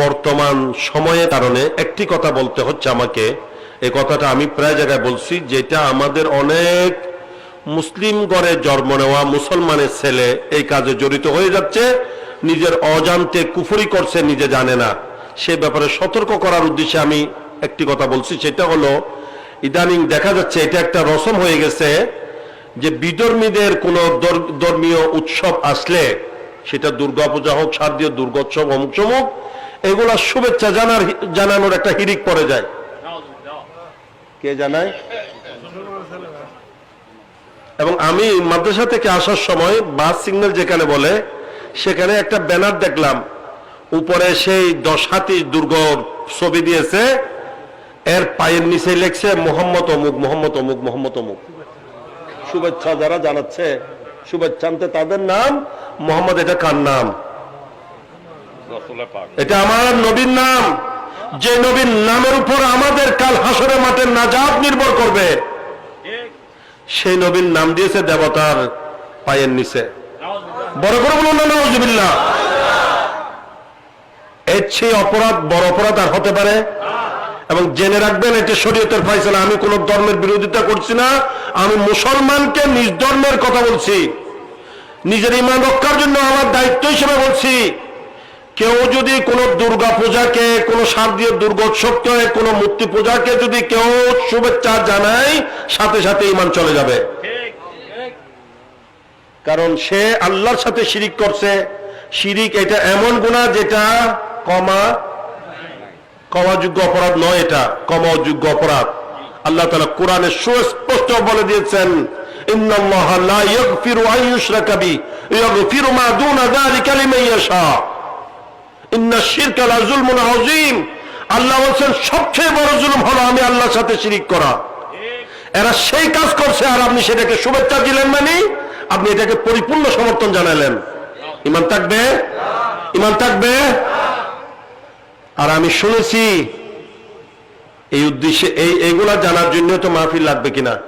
বর্তমান সময়ের কারণে একটি কথা বলতে হচ্ছে আমাকে। এই কথাটা আমি প্রায় জায়গায় বলছি, যেটা আমাদের অনেক মুসলিম গড়ে জন্ম নেওয়া মুসলমানের ছেলে এই কাজে জড়িত হয়ে যাচ্ছে, নিজের অজান্তে কুফরি করছে, নিজে জানে না। সে ব্যাপারে সতর্ক করার উদ্দেশ্যে আমি একটি কথা বলছি, সেটা হলো, ইদানিং দেখা যাচ্ছে এটা একটা রসম হয়ে গেছে যে বিধর্মীদের কোনো ধর্মীয় উৎসব আসলে সেটা দুর্গাপূজা হোক, শারদীয় দুর্গোৎসব অমুক চমুক এগুলা শুভেচ্ছা জানার জানানোর একটা হিরিক পড়ে যায়। কে জানায়? এবং আমি মাদ্রাসা থেকে আসার সময় বাস সিগন্যাল যেখানে বলে, সেখানে একটা ব্যানার দেখলাম। উপরে সেই দশ হাতি দুর্গর ছবি দিয়েছে, এর পায়ের নিচে লেখছে, মোহাম্মদ অমুক মোহাম্মদ অমুক মোহাম্মদ অমুক। শুভেচ্ছা যারা জানাচ্ছে শুভেচ্ছান্তে তাদের নাম, মোহাম্মদ, এটা কার নাম? এটা আমার নবীর নাম। যে নবীর নামের উপর আমাদের কাল হাসরে মাঠের নাজাব নির্ভর করবে, সেই নবীর নাম দিয়েছে দেবতার পায়ের নিচে। বড় করে বলুন না নজবিল্লা এর চেয়ে অপরাধ বড় অপরাধ আর হতে পারে। এবং জেনে রাখবেন এটা শরীয়তের ফাইসলা আমি কোন ধর্মের বিরোধিতা করছি না, আমি মুসলমানকে নিজ ধর্মের কথা বলছি। নিজের ইমান রক্ষার জন্য আমার দায়িত্ব হিসেবে বলছি। কেউ যদি কোন দুর্গা পূজাকে, কোন শারদীয় দুর্গোৎসবকে, কোন মূর্তি পূজাকে যদি কেউ শুভেচ্ছা জানায়, সাথে সাথে ইমান চলে যাবে। কারণ সে আল্লাহর সাথে শিরিক করছে। শিরিক এটা এমন গুণা যেটা কমা, কমাযোগ্য অপরাধ নয় এটা, কমাযোগ্য অপরাধ। আল্লাহ তালা কোরআনে সুস্পষ্ট বলে দিয়েছেন, ইন্নাল্লাহ লা ইয়াগফিরু আন ইউশরাকা বি ইয়াগফিরু মা দুনা যালিকা লিমান আল্লাহ বলেন সবচেয়ে বড় জুলুম হলো আমি আল্লাহর সাথে শিরিক করা। এরা সেই কাজ করছে আর আপনি সেটাকে শুভেচ্ছা দিলেন মানে আপনি এটাকে পরিপূর্ণ সমর্থন জানালেন। ইমান থাকবে? ইমান থাকবে? আর আমি শুনেছি, এই উদ্দেশ্যে, এই, এইগুলা জানার জন্য তো মাহফিল লাগবে কিনা?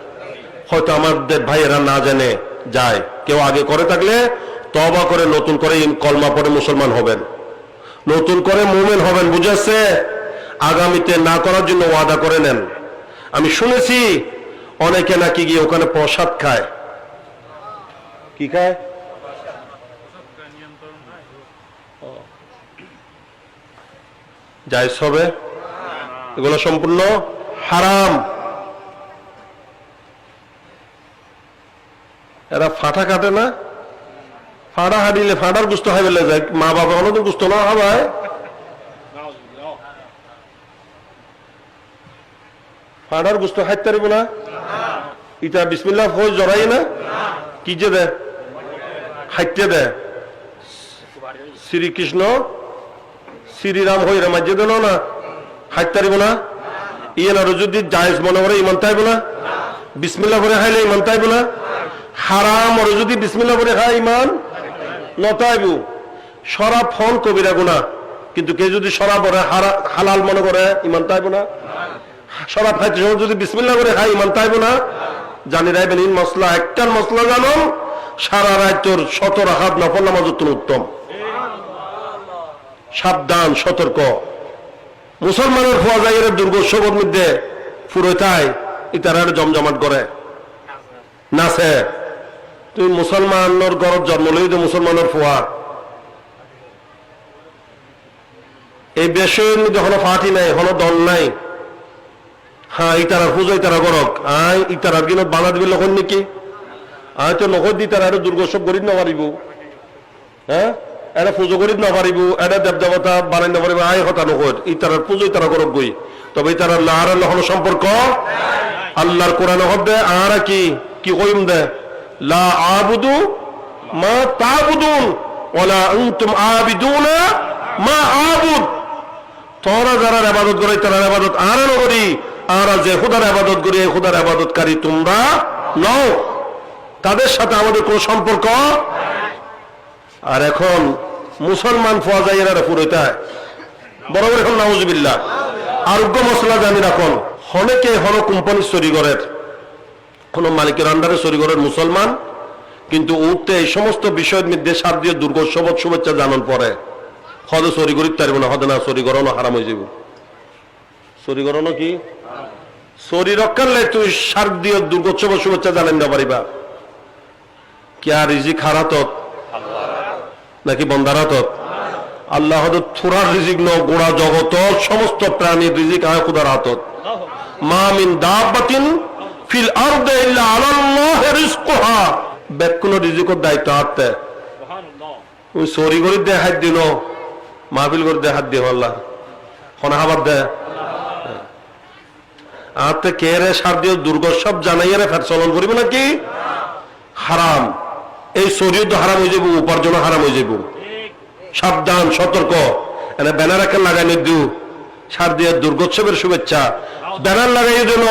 হয়তো আমাদের ভাইয়েরা না জানে, যায়। কেউ আগে করে থাকলে তবা করে নতুন করে কলমা পড়ে মুসলমান হবেন। নতুন করে মুমেন হবেন, বুঝেছে? আগামীতে না করার জন্য ওয়াদা করে নেন। আমি শুনেছি অনেকে নাকি গিয়ে ওখানে প্রসাদ খায়। কি খায়? জায়জ হবে? এগুলো সম্পূর্ণ হারাম। এরা ফাটা কাটে না? ফাড়া হারিলে ফাটার গুস্ত হয় বলে যায়। মা বাবা অনেক গুস্ত না হবায় ফাড়ার গুস্ত খাইতে পারিব না? ইটা বিসমিল্লাহ হয়ে জড়াই না? কি যে দে? খাইতে দে। শ্রীকৃষ্ণ শ্রীরাম হইরা মাঝে দেন না? খাইতে পারিব না? ইয়েন আরও যদি জায়েজ মনে করে ইমান তাইব না? বিসমিল্লাহ করে খাইলে ইমান তাইব না? হারাম আর যদি বিসমিল্লাহ করে খায় ইমান? নতাইব শরাব ফল কবিরা গুণা। কিন্তু কেউ যদি শরাব করে হালাল মনে করে, ইমান তাইব না। শরাব খাইতে সময় যদি বিসমিল্লাহ করে খায়, ইমান তাইব না। জানি রাখবেন ইন মশলা একটার মশলা জানো? সারা রাজ্যর শত রাখাত নফল নামাজ উত্তম উত্তম। সাবধান, সতর্ক। মুসলমানের হওয়া যায় দুর্গোৎসবের মধ্যে ফুরোতায় ইতারা জমজমাট করে। নাচে তুমি মুসলমানের ঘরত জন্ম লই তো মুসলমানের ফুয়া। এই মধ্যে হলো ফাটি নাই হলো দল নাই। হ্যাঁ ইতারার পুজো ইতারা করক আই ইতারার দিনত বানা দিবি লখন নাকি? আই তো নগদ দি তারা এটা দুর্গোৎসব করি নপারিব হ্যাঁ এটা পুজো করি নপারিব এটা দেব দেবতা বানাই নপারিব আই হতা নগদ ইতারার পুজো ইতারা করক গই তবে ইতারার লাহার লহন সম্পর্ক? আল্লাহর কোরআন হবে আর কি? কি কইম দে? লা আবুদু মা তাবুদুন ওয়ালা আনতুম আবিদুনা মা আবুদ। তোরা যারা আবাদত করে, তারা আবাদত আর করি। আর যে খুদার আবাদত করি, এই খুদার আবাদতকারী তোমরা নও। তাদের সাথে আমাদের কোন সম্পর্ক আর এখন মুসলমান ফোয়া যায় এরা পুরোটায় বরাবর এখন নাউজবিল্লা আরোগ্য মশলা জানি রাখন হনেকে হন কোম্পানি চরিগরের কোন মালিকের আন্ডারে চরিগরের মুসলমান, কিন্তু উঠতে এই সমস্ত বিষয়ের মধ্যে সার দিয়ে দুর্গোৎসব শুভেচ্ছা জানান পরে হদে চুরি করি না হদে না চুরি হারাম হয়ে যাব চুরি করানো কি? চুরি রক্ষার লাই তুই সার দিয়ে দুর্গোৎসব শুভেচ্ছা জানেন না পারিবা। কি আর রিজিক হারাতত নাকি বন্দারাতত আল্লাহ থোড়ার রিজিক ন গোড়া জগত সমস্ত প্রাণীর রিজিক আয় খুদার হাতত মা মিন দাব্বাতিন ফিল আরদে ইল্লা আলাল্লাহ রিজকুহা। রিজিকর দায়িত্ব হাতে। ওই সরি করে দিল। মাহফিল করে দিও আল্লাহ। হাবার দে। আতে কে রে সার দিও? জানাইয়া রে ফের চলন করিবে নাকি? হারাম। এই শরীর তো হারাম হয়ে যাব উপার্জন হারাম হয়ে যাব সাবধান সতর্ক। এনে ব্যানার একটা লাগাই দিও। সার দিয়ে দুর্গোৎসবের শুভেচ্ছা। ব্যানার লাগাই দিল।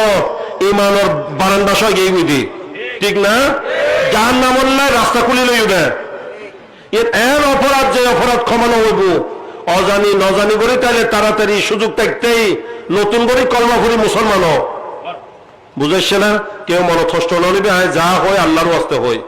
ইমানর বারান্দা সহ গিয়ে বুঝি ঠিক না? যার নাম নাই, রাস্তা খুলি লই উঠে এর এর অপরাধ, যে অপরাধ ক্ষমানো হইব। অজানি, নজানি করে তাহলে তাড়াতাড়ি সুযোগ থাকতেই নতুন করে কলমা করি মুসলমানও বুঝেছে না? কেউ মনথষ্ট নিবে যা হয় আল্লাহর আসতে হয়।